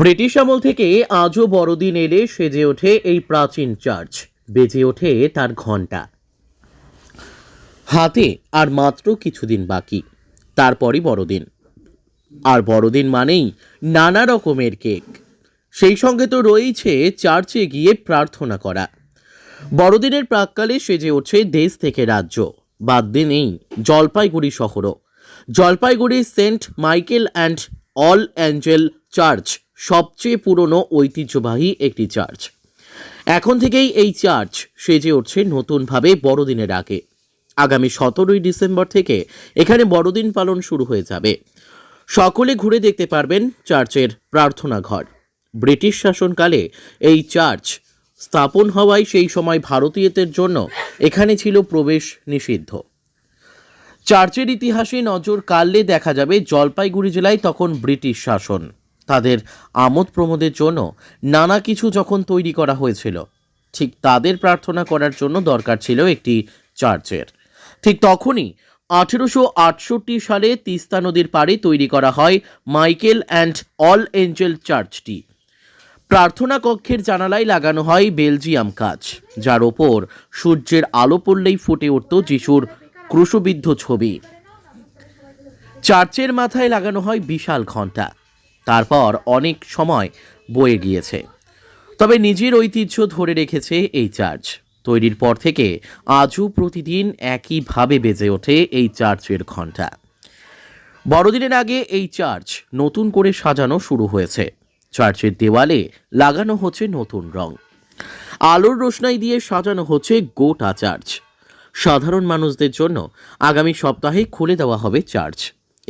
British আমল থেকে আজও বড়দিন এলে সেজে ওঠে এই প্রাচীন চার্চ। বেজে ওঠে তার ঘণ্টা। হাতে আর মাত্র কিছুদিন বাকি। তারপরই বড়দিন। আর বড়দিন মানেই নানা রকমের কেক। সেই সঙ্গে তো রয়েছে চার্চে গিয়ে প্রার্থনা করা। বড়দিনের প্রাককালে সেজে ওঠে দেশ থেকে রাজ্য। বাদ দিয়ে নেই Jalpaiguri শহরও। Jalpaiguri saint Michael and all angel church সবচেয়ে পুরনো ঐতিহ্যবাহী একটি চার্চ। এখন থেকেই এই চার্চ সেজে উঠছে নতুনভাবে বড়দিনের আগে। আগামী সতেরোই ডিসেম্বর থেকে এখানে বড়দিন পালন শুরু হয়ে যাবে। সকলে ঘুরে দেখতে পারবেন চার্চের প্রার্থনা ঘর। ব্রিটিশ শাসনকালে এই চার্চ স্থাপন হওয়ায় সেই সময় ভারতীয়দের জন্য এখানে ছিল প্রবেশ নিষিদ্ধ। চার্চের ইতিহাসে নজর কাড়লে দেখা যাবে, জলপাইগুড়ি জেলায় তখন ব্রিটিশ শাসন। তাদের আমোদ প্রমোদের জন্য নানা কিছু যখন তৈরি করা হয়েছিল, ঠিক তাদের প্রার্থনা করার জন্য দরকার ছিল একটি চার্চের। ঠিক তখনই আঠেরোশো আটষট্টি সালে তিস্তা নদীর পাড়ে তৈরি করা হয় মাইকেল অ্যান্ড অল এঞ্জেল চার্চটি। প্রার্থনা কক্ষের জানালায় লাগানো হয় বেলজিয়াম কাজ, যার ওপর সূর্যের আলো পড়লেই ফুটে উঠত যিশুর ক্রুশবিদ্ধ ছবি। চার্চের মাথায় লাগানো হয় বিশাল ঘণ্টা তারপর অনেক সময় বয়ে গিয়েছে। তবে নিজের ঐতিহ্য ধরে রেখেছে এই চার্চ। তৈরির পর থেকে আজও প্রতিদিন একইভাবে বেজে ওঠে এই চার্চের ঘণ্টা। বড়দিনের আগে এই চার্চ নতুন করে সাজানো শুরু হয়েছে। চার্চের দেওয়ালে লাগানো হচ্ছে নতুন রং। আলোর রোশনাই দিয়ে সাজানো হচ্ছে গোটা চার্চ। সাধারণ মানুষদের জন্য আগামী সপ্তাহে খুলে দেওয়া হবে চার্চ।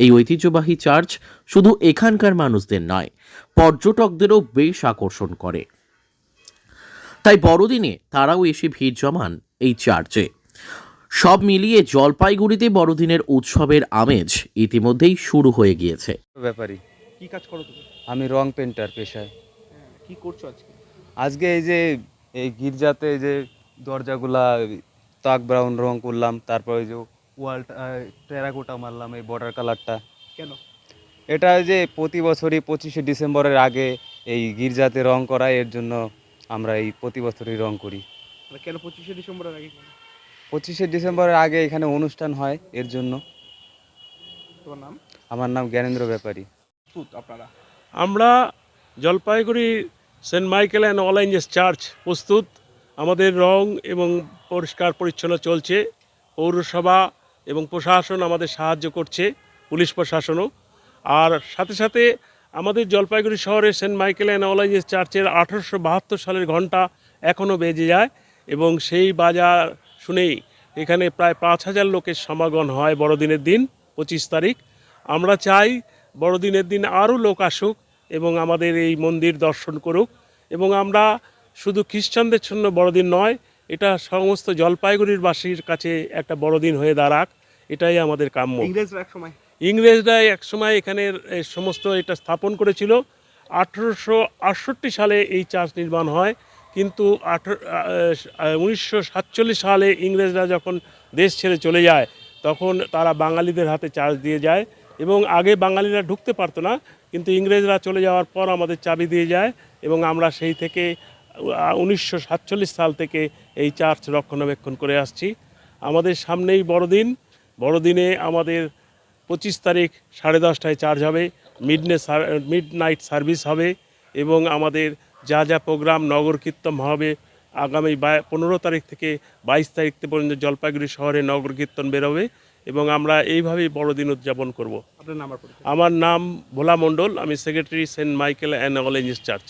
এই ঐতিহ্যবাহী চার্চ শুধু এখানকার মানুষদের নয় পর্যটকদেরও বেশ আকর্ষণ করে। তাই বড়দিনে তারাও এসে ভিড় জমান এই চার্চে। সব মিলিয়ে জলপাইগুড়িতে বড়দিনের উৎসবের আমেজ ইতিমধ্যেই শুরু হয়ে গিয়েছে। ব্যাপারী। কি কাজ করো তুমি? আমি রং পেন্টার পেশায়। কি করছ আজকে? আজকে এই যে এই গির্জাতে এই যে দরজাগুলা তাক ব্রাউন রং করলাম তারপর ওই যে ওয়ালটা টেরাকোটা মারলাম এই বর্ডার কালারটা কেন? এটা যে প্রতি বছরই পঁচিশে ডিসেম্বরের আগে এই গির্জাতে রং করা এর জন্য আমরা এই প্রতি বছরই রং করি। কেন পঁচিশে ডিসেম্বরের আগে? পঁচিশে ডিসেম্বরের আগে এখানে অনুষ্ঠান হয় এর জন্য। তোমার নাম? আমার নাম জ্ঞানেন্দ্র ব্যাপারী। আপনারা? আমরা Jalpaiguri saint Michael and all angels church প্রস্তুত। আমাদের রং এবং পরিষ্কার পরিচ্ছন্ন চলছে। পৌরসভা এবং প্রশাসন আমাদের সাহায্য করছে, পুলিশ প্রশাসনও। আর সাথে সাথে আমাদের জলপাইগুড়ি শহরে সেন্ট মাইকেল অ্যান্ড অল চার্চের আঠারোশো বাহাত্তর সালের ঘণ্টা এখনও বেজে যায় এবং সেই বাজার শুনেই এখানে প্রায় পাঁচ হাজার লোকের সমাগম হয় বড়দিনের দিন, পঁচিশ তারিখ। আমরা চাই বড়দিনের দিন আরও লোক আসুক এবং আমাদের এই মন্দির দর্শন করুক এবং আমরা শুধু খ্রিস্টানদের জন্য বড়দিন নয় এটা সমস্ত জলপাইগুড়ির বাসীর কাছে একটা বড়দিন হয়ে দাঁড়াক এটাই আমাদের কাম্য। ইংরেজরা এক সময় ইংরেজরা একসময় এখানে সমস্ত এটা স্থাপন করেছিল। আঠেরোশো আটষট্টি সালে এই চার্চ নির্মাণ হয় কিন্তু উনিশশো সাতচল্লিশ সালে ইংরেজরা যখন দেশ ছেড়ে চলে যায় তখন তারা বাঙালিদের হাতে চার্জ দিয়ে যায় এবং আগে বাঙালিরা ঢুকতে পারতো না কিন্তু ইংরেজরা চলে যাওয়ার পর আমাদের চাবি দিয়ে যায় এবং আমরা সেই থেকে উনিশশো সাতচল্লিশ সাল থেকে এই চার্চ রক্ষণাবেক্ষণ করে আসছি। আমাদের সামনেই বড়দিন। বড়দিনে আমাদের পঁচিশ তারিখ সাড়ে দশটায় চার্জ হবে। মিডনে মিড নাইট সার্ভিস হবে এবং আমাদের যা যা প্রোগ্রাম নগর কীর্তন হবে আগামী পনেরো তারিখ থেকে বাইশ তারিখ পর্যন্ত জলপাইগুড়ি শহরে নগর কীর্তন বেরোবে এবং আমরা এইভাবেই বড়দিন উদযাপন করব। আমার নাম ভোলা মণ্ডল আমি secretary saint Michael and all church.